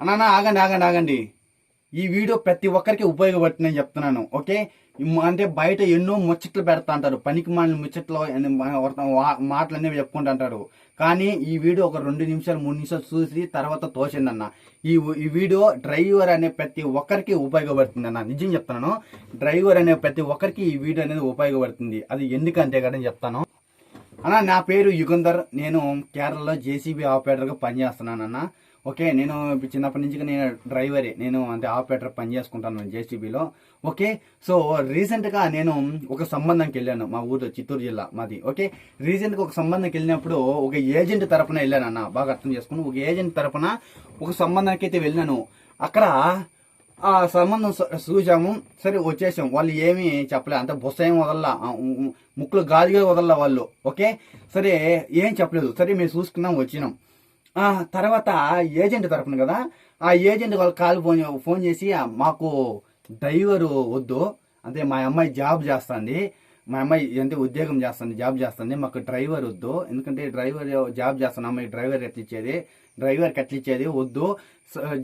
అన్నా ఆగండి ఆగండి ఆగండి. ఈ వీడియో ప్రతి ఒక్కరికి ఉపయోగపడుతుందని చెప్తున్నాను ఓకే? అంటే బయట ఎన్నో ముచ్చట్లు పెడతా అంటారు. పనికి మాలిన ముచ్చట్లు మాటలు అనేవి చెప్పుకుంటూ అంటారు. కానీ ఈ వీడియో ఒక రెండు నిమిషాలు మూడు నిమిషాలు చూసి తర్వాత తోచిందన్న ఈ ఈ వీడియో డ్రైవర్ అనే ప్రతి ఒక్కరికి ఉపయోగపడుతుంది అన్న. నిజం చెప్తున్నాను డ్రైవర్ అనే ప్రతి ఒక్కరికి ఈ వీడియో అనేది ఉపయోగపడుతుంది. అది ఎందుకంటే కదా చెప్తాను. అన్న నా పేరు యుగంధర్. నేను కేరళలో జేసీబీ ఆపరేటర్గా పనిచేస్తున్నానన్నా. ఓకే నేను చిన్నప్పటి నుంచి నేను డ్రైవరే. నేను అంటే ఆపరేటర్ పని చేసుకుంటాను జేసీబీలో. ఓకే సో రీసెంట్గా నేను ఒక సంబంధంకి వెళ్ళాను మా ఊర్లో చిత్తూరు జిల్లా మాది. ఓకే రీసెంట్గా ఒక సంబంధంకి వెళ్ళినప్పుడు ఒక ఏజెంట్ తరపున వెళ్ళాను అన్న బాగా అర్థం చేసుకుని. ఒక ఏజెంట్ తరపున ఒక సంబంధానికి అయితే వెళ్ళాను. అక్కడ ఆ సంబంధం చూసాము. సరే వచ్చేసాం. వాళ్ళు ఏమీ చెప్పలే. అంత బొస్స ఏం వదల్లా. ముక్కులు గాలిగా వదల్లా వాళ్ళు. ఓకే సరే ఏం చెప్పలేదు. సరే మేము చూసుకున్నాం వచ్చినాం. తర్వాత ఏజెంట్ తరపున కదా ఆ ఏజెంట్ వాళ్ళు కాల్ ఫోన్ ఫోన్ చేసి మాకు డ్రైవరు వద్దు అంటే మా అమ్మాయి జాబ్ చేస్తుంది మా అమ్మాయి అంటే ఉద్యోగం చేస్తుంది జాబ్ చేస్తుంది మాకు డ్రైవర్ వద్దు ఎందుకంటే డ్రైవర్ జాబ్ చేస్తాను అమ్మాయి డ్రైవర్ ఎట్లిచ్చేది డ్రైవర్కి ఎట్లా వద్దు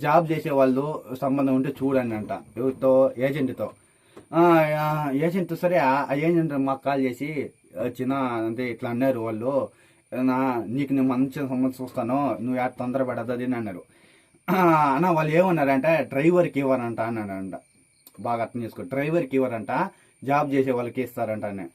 జాబ్ చేసే వాళ్ళు సంబంధం ఉంటే చూడండి అంట ఎవరితో? ఏజెంట్తో. ఏజెంట్ సరే ఆ ఏజెంట్ మాకు కాల్ చేసి చిన్న అంటే ఇట్లా అన్నారు వాళ్ళు నా నీకు నేను మంచి సంబంధం చూస్తాను నువ్వు యాడ్ తొందర పడద్దు అని అన్నారు అన్న వాళ్ళు ఏమన్నారంటే డ్రైవర్కి ఇవ్వరంట అన్నాడంట. బాగా అర్థం చేసుకో డ్రైవర్కి ఇవ్వరంట జాబ్ చేసే వాళ్ళకి ఇస్తారంట అని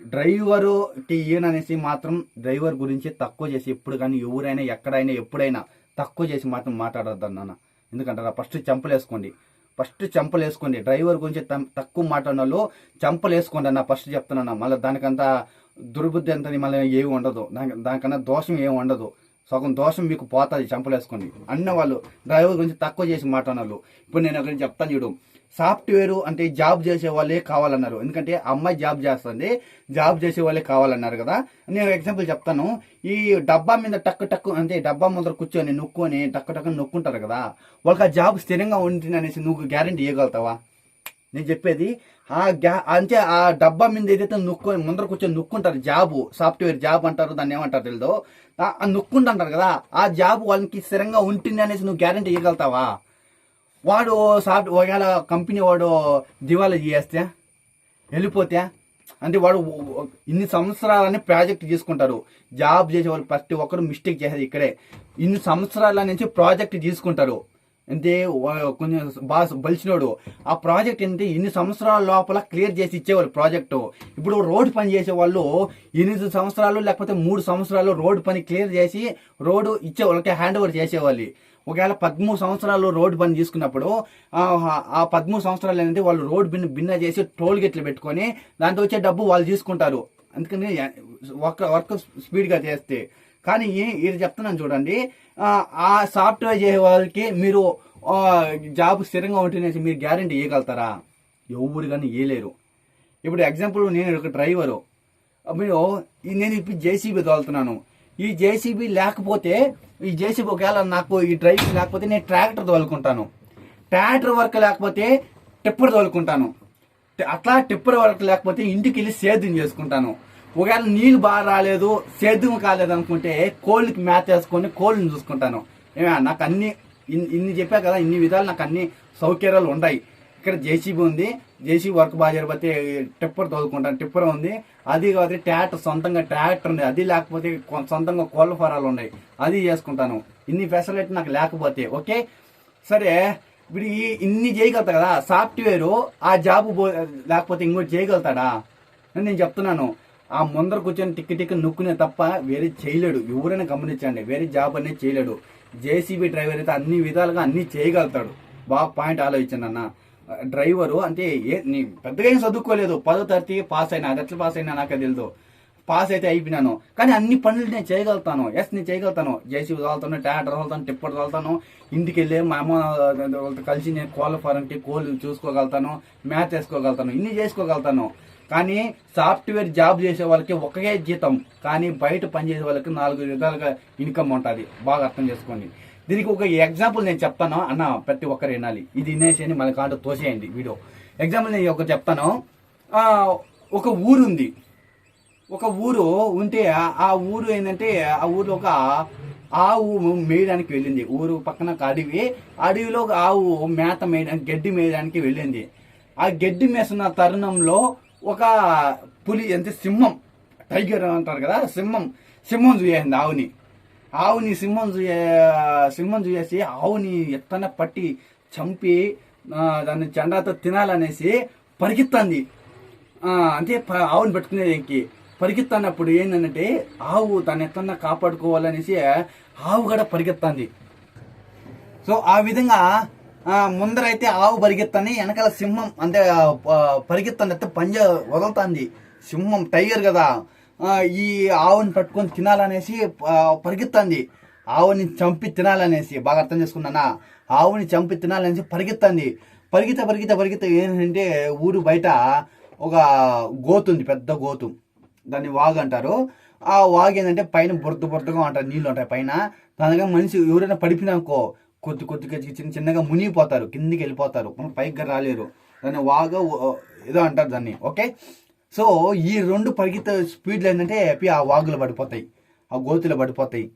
డ్రైవర్కి ఈయననేసి మాత్రం డ్రైవర్ గురించి తక్కువ చేసి ఎప్పుడు కానీ ఎవరైనా ఎక్కడైనా ఎప్పుడైనా తక్కువ చేసి మాత్రం మాట్లాడొద్దు నాన్న. ఎందుకంటారా ఫస్ట్ చెంపలేసుకోండి. ఫస్ట్ చెంపలు వేసుకోండి డ్రైవర్ గురించి తక్కువ మాట్లాడిన వాళ్ళు చెంపలు వేసుకోండి అన్న ఫస్ట్ చెప్తున్నాను మళ్ళీ దానికంతా దుర్బుద్ధి అంతది మళ్ళీ ఏమి ఉండదు. దాని దానికన్నా దోషం ఏమి ఉండదు. సగం దోషం మీకు పోతుంది చంపలేసుకోండి అన్న వాళ్ళు డ్రైవర్ గురించి తక్కువ చేసి మాట్లాడారు ఇప్పుడు నేను ఒకటి చెప్తాను చూడు. సాఫ్ట్వేర్ అంటే జాబ్ చేసే వాళ్ళే కావాలన్నారు. ఎందుకంటే అమ్మాయి జాబ్ చేస్తుంది. జాబ్ చేసే వాళ్ళే కావాలన్నారు కదా. నేను ఎగ్జాంపుల్ చెప్తాను. ఈ డబ్బా మీద టక్కు టక్కు అంటే డబ్బా ముందర కూర్చొని నొక్కుని టక్కు టక్కు నొక్కుంటారు కదా. వాళ్ళకి ఆ జాబ్ స్థిరంగా ఉంటుంది అనేసి నువ్వు గ్యారంటీ ఇవ్వగలుగుతావా నేను చెప్పేది ఆ గ్యా అంటే ఆ డబ్బా మీద ఏదైతే నొక్కు ముందర కూర్చొని నొక్కుంటారు జాబు సాఫ్ట్వేర్ జాబ్ అంటారు దాన్ని ఏమంటారు తెలియదు ఆ- ఆ నొక్కుంటుంటారు కదా ఆ జాబ్ వాళ్ళకి స్థిరంగా ఉంటుంది అనేసి నువ్వు గ్యారంటీ ఇవ్వగలుగుతావా వాడు సాఫ్ట్ ఒకవేళ కంపెనీ వాడు దివాలా చేస్తే వెళ్ళిపోతే అంటే వాడు ఇన్ని సంవత్సరాలని ప్రాజెక్ట్ తీసుకుంటారు జాబ్ చేసే వాళ్ళు ప్రతి ఒక్కరు మిస్టేక్ చేసేది ఇక్కడే. ఇన్ని సంవత్సరాల నుంచి ప్రాజెక్ట్ తీసుకుంటారు. అంటే కొంచెం బాగా బలిచినోడు. ఆ ప్రాజెక్ట్ అంటే ఇన్ని సంవత్సరాల లోపల క్లియర్ చేసి ఇచ్చేవాళ్ళు ప్రాజెక్టు. ఇప్పుడు రోడ్డు పని చేసే వాళ్ళు ఎనిమిది సంవత్సరాలు లేకపోతే మూడు సంవత్సరాలు రోడ్డు పని క్లియర్ చేసి రోడ్డు ఇచ్చేవాళ్ళు హ్యాండ్ ఓవర్ చేసేవాళ్ళు. ఒకవేళ పదమూడు సంవత్సరాలు రోడ్డు పని తీసుకున్నప్పుడు ఆ పదమూడు సంవత్సరాలు ఏంటంటే వాళ్ళు రోడ్డు బిన్న బిన్న చేసి టోల్ గేట్లు పెట్టుకొని దాంతో వచ్చే డబ్బు వాళ్ళు తీసుకుంటారు. అందుకని వర్క్ వర్క్ స్పీడ్గా చేస్తే. కానీ ఇది చెప్తున్నాను చూడండి ఆ, సాఫ్ట్వేర్ చేసే వాళ్ళకి మీరు జాబ్ స్థిరంగా ఉంటుందనేసి మీరు గ్యారంటీ ఇవ్వగలుగుతారా ఎవరు కానీ ఇవ్వలేరు ఇప్పుడు ఎగ్జాంపుల్ నేను ఒక డ్రైవరు మీరు నేను ఇప్పుడు జేసీబీ తోలుతున్నాను. ఈ జేసీబీ లేకపోతే ఈ జేసీబీ ఒకవేళ నాకు ఈ డ్రైవింగ్ లేకపోతే నేను ట్రాక్టర్ తోలుకుంటాను. ట్రాక్టర్ వర్క్ లేకపోతే టిప్పర్ తోలుకుంటాను. అట్లా టిప్పర్ వర్క్ లేకపోతే ఇంటికి వెళ్ళి సేద్యం చేసుకుంటాను. ఒకవేళ నీళ్ళు బాగా రాలేదు సేద్యం కాలేదు అనుకుంటే కోళ్ళకి మేత వేసుకొని కోళ్ళని చూసుకుంటాను. నాకు అన్ని ఇన్ని ఇన్ని చెప్పా కదా ఇన్ని విధాలు నాకు అన్ని సౌకర్యాలు ఉన్నాయి. ఇక్కడ జేసీబీ ఉంది జేసీబీ వర్క్ బాగా జరిపోతే టిప్పర్ తోలుకుంటాను టిప్పర్ ఉంది. అది కాబట్టి ట్రాక్టర్ సొంతంగా ట్రాక్టర్ ఉంది. అది లేకపోతే సొంతంగా కోళ్ళ ఫారాలు ఉన్నాయి. అది చేసుకుంటాను. ఇన్ని ఫెసిలిటీ నాకు లేకపోతే ఓకే? సరే ఇప్పుడు ఈ ఇన్ని చేయగలుగుతా కదా సాఫ్ట్వేర్ ఆ జాబ్ పో- లేకపోతే ఇంకోటి చేయగలుగుతాడా? అని నేను చెప్తున్నాను. ఆ ముందర కూర్చొని టిక్కి టిక్కి నొక్కునే తప్ప వేరే చేయలేడు. ఎవరైనా గమనించండి వేరే జాబ్ అనేది చేయలేడు. జేసీబీ డ్రైవర్ అయితే అన్ని విధాలుగా అన్ని చేయగలుగుతాడు. బాగా పాయింట్ ఆలోచించండి అన్న. డ్రైవరు అంటే ఏ నీ పెద్దగా ఏం చదువుకోలేదు. పదో తరగతి పాస్ అయినా అది ఎట్లా పాస్ అయినా నాకే తెలియదు పాస్ అయితే అయిపోయినాను. కానీ అన్ని పనులు నేను చేయగలుగుతాను. ఎస్ నేను చేయగలుగుతాను. జేసీబీ తోలుతాను ట్రాక్టర్ తోలుతాను టిప్పర్ తోలుతాను ఇంటికి వెళ్ళి మా అమ్మ వాళ్ళతో కలిసి నేను కోళ్ళ ఫారంకి కోళ్ళు చూసుకోగలుగుతాను మ్యాచ్ వేసుకోగలుగుతాను ఇన్ని చేసుకోగలుగుతాను. కానీ సాఫ్ట్వేర్ జాబ్ చేసే వాళ్ళకి ఒకే జీతం కానీ బయట పనిచేసే వాళ్ళకి నాలుగు విధాలుగా ఇన్కమ్ ఉంటుంది. బాగా అర్థం చేసుకోండి. దీనికి ఒక ఎగ్జాంపుల్ నేను చెప్తాను అన్న ప్రతి ఒక్కరు వినాలి. ఇది వినేసి అని మన కాంట తోసేయండి వీడియో. ఎగ్జాంపుల్ నేను ఒక చెప్తాను. ఒక ఊరు ఉంది. ఒక ఊరు ఉంటే ఆ- ఊరు ఏంటంటే ఆ ఊరు ఒక ఆవు మేయడానికి వెళ్ళింది. ఊరు పక్కన ఒక అడవి. అడవిలో ఒక ఆవు మేత మేయడానికి గడ్డి మేయడానికి వెళ్ళింది. ఆ గడ్డి మేసిన తరుణంలో ఒక పులి అంటే సింహం. టైగర్ అంటారు కదా సింహం. సింహం చూసేసింది ఆవుని. ఆవుని సింహం చూసే సింహం చూసేసి ఆవుని ఎత్తన పట్టి చంపి దాన్ని జెండాతో తినాలనేసి పరిగెత్తంది. అంటే ప- ఆవుని పట్టుకునేదానికి పరిగెత్తన్నప్పుడు ఏంటంటే ఆవు తను ఎత్తన్నా కాపాడుకోవాలనేసి ఆవు కూడా పరిగెత్తంది. సో ఆ విధంగా ముందరైతే ఆవు పరిగెత్తని వెనకాల సింహం అంటే పరిగెత్తని అయితే పంజ వదులుతుంది. సింహం టైగర్ కదా. ఈ ఆవుని పట్టుకొని తినాలనేసి పరిగెత్తంది. ఆవుని చంపి తినాలనేసి బాగా అర్థం చేసుకున్నానా? ఆవుని చంపి తినాలనేసి పరిగెత్తంది. పరిగెత్త పరిగెత్త పరిగెత్త ఏంటంటే ఊరు బయట ఒక గోతు ఉంది పెద్ద గోతు. దాన్ని వాగు అంటారు. ఆ వాగు ఏంటంటే పైన బురద బురదగా ఉంటారు నీళ్ళు ఉంటాయి పైన. దానిగా మనిషి ఎవరైనా పడిపినాకో కొద్ది కొద్దిగా చిన్న చిన్నగా మునిగిపోతారు కిందికి వెళ్ళిపోతారు. మనం పైకి రాలేరు. దాన్ని వాగా ఏదో అంటారు దాన్ని. ఓకే? సో ఈ రెండు పరిగెత్త స్పీడ్లు ఏంటంటే అవి ఆ వాగులు పడిపోతాయి. ఆ గోతులు పడిపోతాయి.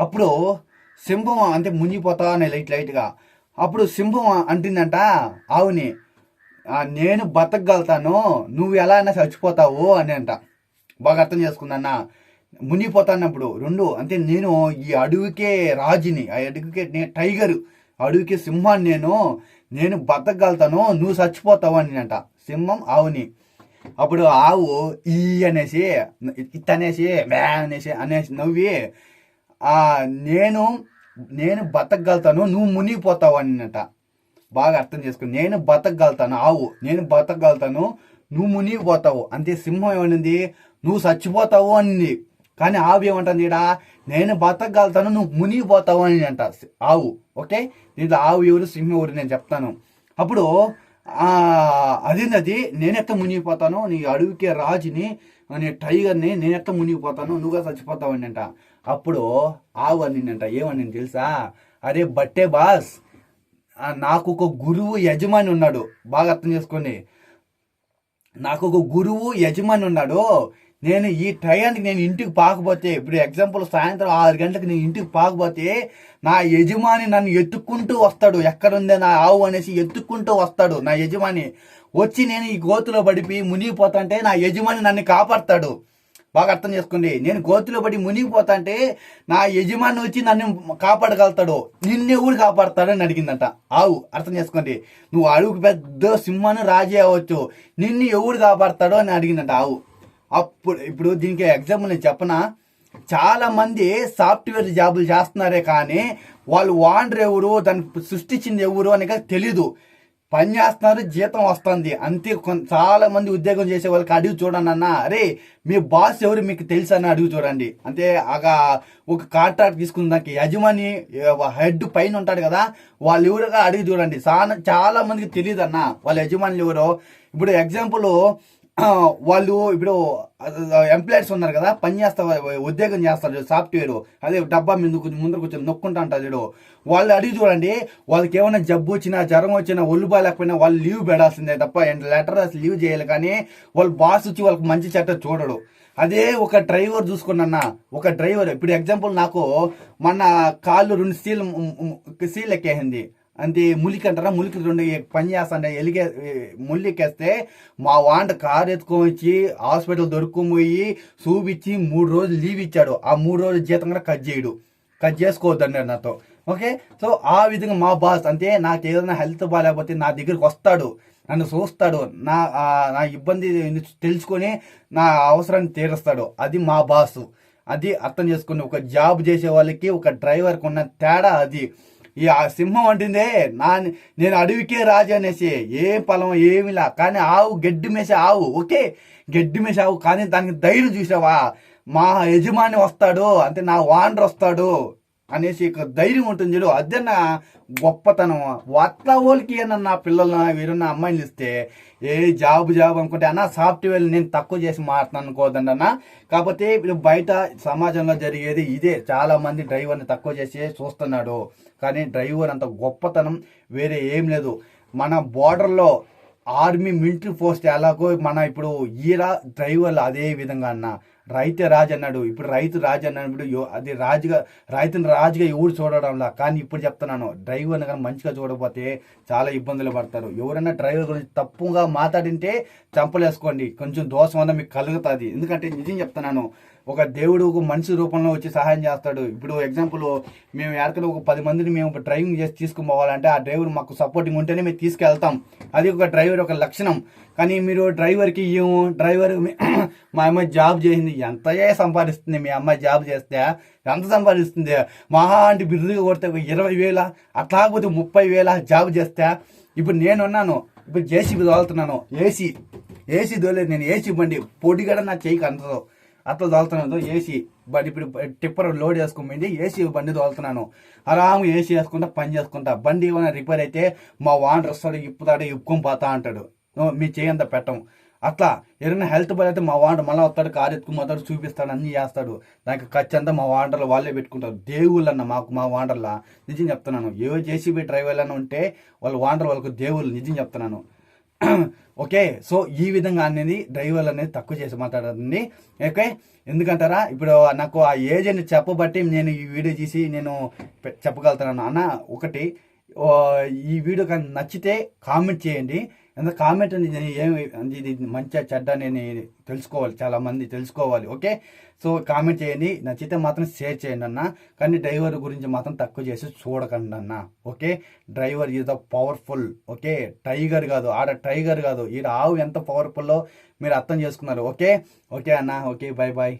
అప్పుడు సింహం అంటే మునిగిపోతా అనే లైట్ లైట్గా అప్పుడు సింహం అంటుందంట ఆవుని నేను బతకగలుగుతాను. నువ్వు ఎలా అయినా చచ్చిపోతావు అని అంట. బాగా అర్థం చేసుకుందన్నా. మునిగిపోతానప్పుడు రెండు అంటే నేను ఈ అడవికే రాజుని ఆ అడవికే నేను టైగర్ అడవికి సింహాన్ని నేను నేను బతకగలుగుతాను నువ్వు చచ్చిపోతావు అని అంట సింహం ఆవుని. అప్పుడు ఆవు ఈ అనేసి ఇట్ అనేసి మ్యా అనేసి అనేసి నవ్వి నేను నేను బతకగలుగుతాను నువ్వు మునిగిపోతావు అని అంట బాగా అర్థం చేసుకుని నేను బతకగలుగుతాను ఆవు నేను బతకగలుగుతాను నువ్వు మునిగిపోతావు. అంతే సింహం ఏమనింది? నువ్వు చచ్చిపోతావు అనింది. కానీ ఆవు ఏమంటుంది ఈడ నేను బతకగలుగుతాను నువ్వు మునిగిపోతావు అని అంట ఆవు. ఓకే? దీంట్లో ఆవు ఎవరు సింహం ఎవరు నేను చెప్తాను. అప్పుడు ఆ అది నేనెత్త మునిగిపోతాను? నీ అడవికే రాజుని నీ టైగర్ని నేనెత్త మునిగిపోతాను? నువ్వుగా చచ్చిపోతావు అని అంట. అప్పుడు ఆవు అనిందంట. ఏమని తెలుసా? అరే బట్టే బాస్ నాకు ఒక గురువు యజమాని ఉన్నాడు. బాగా అర్థం చేసుకోండి. నాకు ఒక గురువు యజమాని ఉన్నాడు. నేను ఈ టయానికి నేను ఇంటికి పాకపోతే ఇప్పుడు ఎగ్జాంపుల్ సాయంత్రం ఆరు గంటలకు నేను ఇంటికి పాకపోతే నా యజమాని నన్ను ఎత్తుక్కుంటూ వస్తాడు. ఎక్కడుందే నా ఆవు అనేసి ఎత్తుక్కుంటూ వస్తాడు నా యజమాని. వచ్చి నేను ఈ గోతులో పడిపి మునిగిపోతాంటే నా యజమాని నన్ను కాపాడతాడు. బాగా అర్థం చేసుకోండి. నేను గోతులో పడి మునిగిపోతాంటే నా యజమాని వచ్చి నన్ను కాపాడగలుగుతాడు. నిన్ను ఎవడు కాపాడతాడని అడిగిందంట. ఆవు అర్థం చేసుకోండి. నువ్వు అడుగు పెద్ద సింహాన్ని రాజే అవ్వచ్చు. నిన్ను ఎవడు కాపాడతాడో అని అడిగిందంట ఆవు. అప్పుడు ఇప్పుడు దీనికి ఎగ్జాంపుల్ నేను చెప్పనా? చాలా మంది సాఫ్ట్వేర్ జాబులు చేస్తున్నారే కానీ వాళ్ళు వాండర్ ఎవరు దాన్ని సృష్టించింది ఎవరు అని తెలీదు. పని చేస్తున్నారు జీతం వస్తుంది. అంతే చాలా మంది ఉద్యోగం చేసే వాళ్ళకి అడిగి చూడండి అన్న. అరే మీ బాస్ ఎవరు మీకు తెలుసు అని అడిగి చూడండి. అంటే ఆగా ఒక కాంట్రాక్ట్ తీసుకున్న దానికి యజమాని హెడ్ పైన ఉంటాడు కదా వాళ్ళు ఎవరుగా అడిగి చూడండి. చాలా చాలా మందికి తెలియదు అన్న వాళ్ళ యజమానులు ఎవరో. ఇప్పుడు ఎగ్జాంపుల్ వాళ్ళు ఇప్పుడు ఎంప్లాయీస్ ఉన్నారు కదా పని చేస్తారు ఉద్యోగం చేస్తారు సాఫ్ట్వేర్ అదే డబ్బా మీద కొంచెం ముందర కూర్చొని నొక్కుంటా అంటారు చూడు. వాళ్ళు అడిగి చూడండి వాళ్ళకి ఏమైనా జబ్బు వచ్చినా జ్వరం వచ్చినా ఒళ్ళు బాగాలేకపోయినా వాళ్ళు లీవ్ పెడాల్సిందే తప్ప లెటర్ రాసి లీవ్ చేయాలి కానీ వాళ్ళు బాస్ వచ్చి వాళ్ళకి మంచి చెట్ట చూడడు. అదే ఒక డ్రైవర్ చూసుకున్నా ఒక డ్రైవర్ ఇప్పుడు ఎగ్జాంపుల్ నాకు మొన్న కాళ్ళు రెండు సీల్ సీల్ ఎక్కేసింది. అంటే ములికి అంటారా ములికి రెండు పని చేస్తాండే? ఎలిగే ముళ్ళు మా వాంట కారు ఎత్తుకొని వచ్చి హాస్పిటల్ దొరుకుపోయి చూపించి మూడు రోజులు లీవ్ ఇచ్చాడు. ఆ మూడు రోజులు జీతం కూడా కట్ చేయడు. కట్ చేసుకోవద్దండి నాతో. ఓకే? సో ఆ విధంగా మా బాస్ అంటే నాకు ఏదైనా హెల్త్ బాగాలేకపోతే నా దగ్గరికి వస్తాడు. నన్ను చూస్తాడు. నా నా ఇబ్బంది తెలుసుకొని నా అవసరాన్ని తీరుస్తాడు. అది మా బాసు. అది అర్థం చేసుకుని ఒక జాబ్ చేసే వాళ్ళకి ఒక డ్రైవర్కి ఉన్న తేడా అది. ఈ ఆ సింహం అంటుందే నా నేను అడవికే రాజు అనేసి ఏ పొలం ఏమిలా కానీ ఆవు గడ్డి మేసే ఆవు ఓకే గడ్డి మేసే ఆవు కానీ దానికి ధైర్యం చూసావా? మా యజమాని వస్తాడు అంటే నా వాండర్ వస్తాడు అనేసి ఇక ధైర్యం ఉంటుంది చూడు. అదే నా గొప్పతనం. అట్లా వాళ్ళకి ఏమన్నా పిల్లలు వీరున్న అమ్మాయిలు ఇస్తే ఏ జాబ్ జాబ్ అనుకుంటే అన్న సాఫ్ట్వేర్ నేను తక్కువ చేసి మాట్లాడుతున్నాను అనుకోదండి అన్న. కాకపోతే ఇప్పుడు బయట సమాజంలో జరిగేది ఇదే. చాలా మంది డ్రైవర్ని తక్కువ చేసి చూస్తున్నాడు. కానీ డ్రైవర్ అంత గొప్పతనం వేరే ఏం లేదు. మన బోర్డర్లో ఆర్మీ మిలిటరీ పోస్ట్ ఎలాగో మన ఇప్పుడు ఈరా డ్రైవర్లు అదే విధంగా అన్న. రైతే రాజు అన్నాడు ఇప్పుడు రైతు రాజు అన్నప్పుడు యో- అది రాజుగా రైతుని రాజుగా ఎవరు చూడడంలా? కానీ ఇప్పుడు చెప్తున్నాను డ్రైవర్ని కానీ మంచిగా చూడకపోతే చాలా ఇబ్బందులు పడతారు. ఎవరైనా డ్రైవర్ గురించి తప్పుగా మాట్లాడింటే చంపలేసుకోండి. కొంచెం దోషం అన్న మీకు కలుగుతుంది. ఎందుకంటే నిజం చెప్తున్నాను ఒక దేవుడు ఒక మనిషి రూపంలో వచ్చి సహాయం చేస్తాడు. ఇప్పుడు ఎగ్జాంపుల్ మేము ఎక్కడికైనా ఒక పది మందిని మేము డ్రైవింగ్ చేసి తీసుకుని పోవాలంటే ఆ డ్రైవర్ మాకు సపోర్టింగ్ ఉంటేనే మేము తీసుకెళ్తాం. అది ఒక డ్రైవర్ ఒక లక్షణం. కానీ మీరు డ్రైవర్కి ఇయ్యము డ్రైవర్ మా అమ్మాయి జాబ్ చేసింది. ఎంతయే సంపాదిస్తుంది? మీ అమ్మాయి జాబ్ చేస్తే ఎంత సంపాదిస్తుంది? మహా అంటే బిర్రుగా కొడితే ఒక ఇరవై వేల అట్లాకపోతే ముప్పై వేల జాబ్ చేస్తే ఇప్పుడు నేనున్నాను. ఇప్పుడు జేసీబీ తోలుతున్నాను. ఏసీ ఏసీ తోలేదు నేను ఏసీ బండి పోటీ కూడా నా చేయికి అందదు అట్లా తోలుతున్నాను. ఏసీ బట్ ఇప్పుడు టిప్పర్ లోడ్ వేసుకోమండి ఏసీ బండి తోలుతున్నాను. ఆరాము ఏసీ వేసుకుంటా పని చేసుకుంటా. బండి ఏమైనా రిపేర్ అయితే మా వాండర్ వస్తాడు ఇప్పుతాడు ఇప్పుకొని పోతా అంటాడు. మీ చేయంత పెట్టం. అట్లా ఏదైనా హెల్త్ బాగా అయితే మా వాండర్ మళ్ళీ వస్తాడు కారు ఎత్తుకుని చూపిస్తాడు అన్నీ చేస్తాడు. దానికి ఖర్చు అంతా మా వాండర్లు వాళ్ళే పెట్టుకుంటారు. దేవుళ్ళు అన్న మాకు మా వాండర్లా. నిజం చెప్తున్నాను. ఏ జేసీబీ డ్రైవర్లను ఉంటే వాళ్ళ వాండర్ వాళ్ళకు దేవుళ్ళు. నిజం చెప్తున్నాను. ఓకే సో ఈ విధంగా అనేది డ్రైవర్లు అనేది తక్కువ చేసి మాట్లాడండి ఓకే ఎందుకంటారా? ఇప్పుడు నాకు ఆ ఏజ్ అని చెప్పబట్టి నేను ఈ వీడియో తీసి నేను చెప్పగలుగుతున్నాను. అన్న ఒకటి ఈ వీడియో కానీ నచ్చితే కామెంట్ చేయండి. ఎంత కామెంట్ అనేది ఏమి ఇది మంచిగా చెడ్డ నేను తెలుసుకోవాలి చాలా మంది తెలుసుకోవాలి ఓకే? సో కామెంట్ చేయండి. నచ్చితే మాత్రం షేర్ చేయండి అన్న. కానీ డ్రైవర్ గురించి మాత్రం తక్కువ చేసి చూడకండి అన్న okay? Driver is the powerful okay? Tiger కాదు ఆడ టైగర్ కాదు. ఈడ ఆవు ఎంత పవర్ఫుల్లో మీరు అర్థం చేసుకున్నారు ఓకే? ఓకే అన్న ఓకే బాయ్ బాయ్